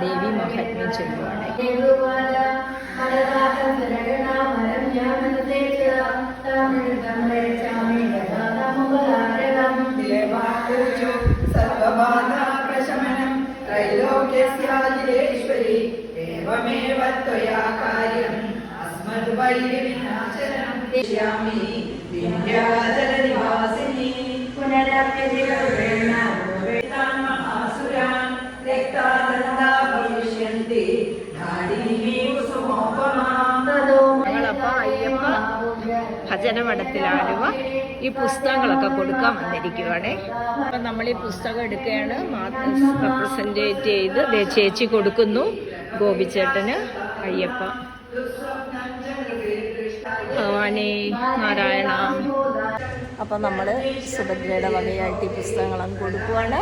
ദേവി മഹാത്മ്യം ചെയ്യുവാണ്. സർവബാധാപ്രശമനം ത്രൈലോക്യസ്യാജിരേശ്വരി ഏവമേവ ത്വയാ കാര്യം വിന്ധ്യാചലനിവാസിനി ഭജനമഠത്തിൽ ആലുവ ഈ പുസ്തകങ്ങളൊക്കെ കൊടുക്കാൻ വന്നിരിക്കുവാണേ. അപ്പം നമ്മൾ ഈ പുസ്തകം എടുക്കുകയാണ്. റെപ്രസെന്റേറ്റ് ചെയ്ത് ചേച്ചി കൊടുക്കുന്നു ഗോപിച്ചേട്ടന് അയ്യപ്പ. ഭഗവാനെ നാരായണ. അപ്പം നമ്മൾ സുഭദ്രയുടെ വകയായിട്ട് ഈ പുസ്തകങ്ങളും കൊടുക്കുവാണ്.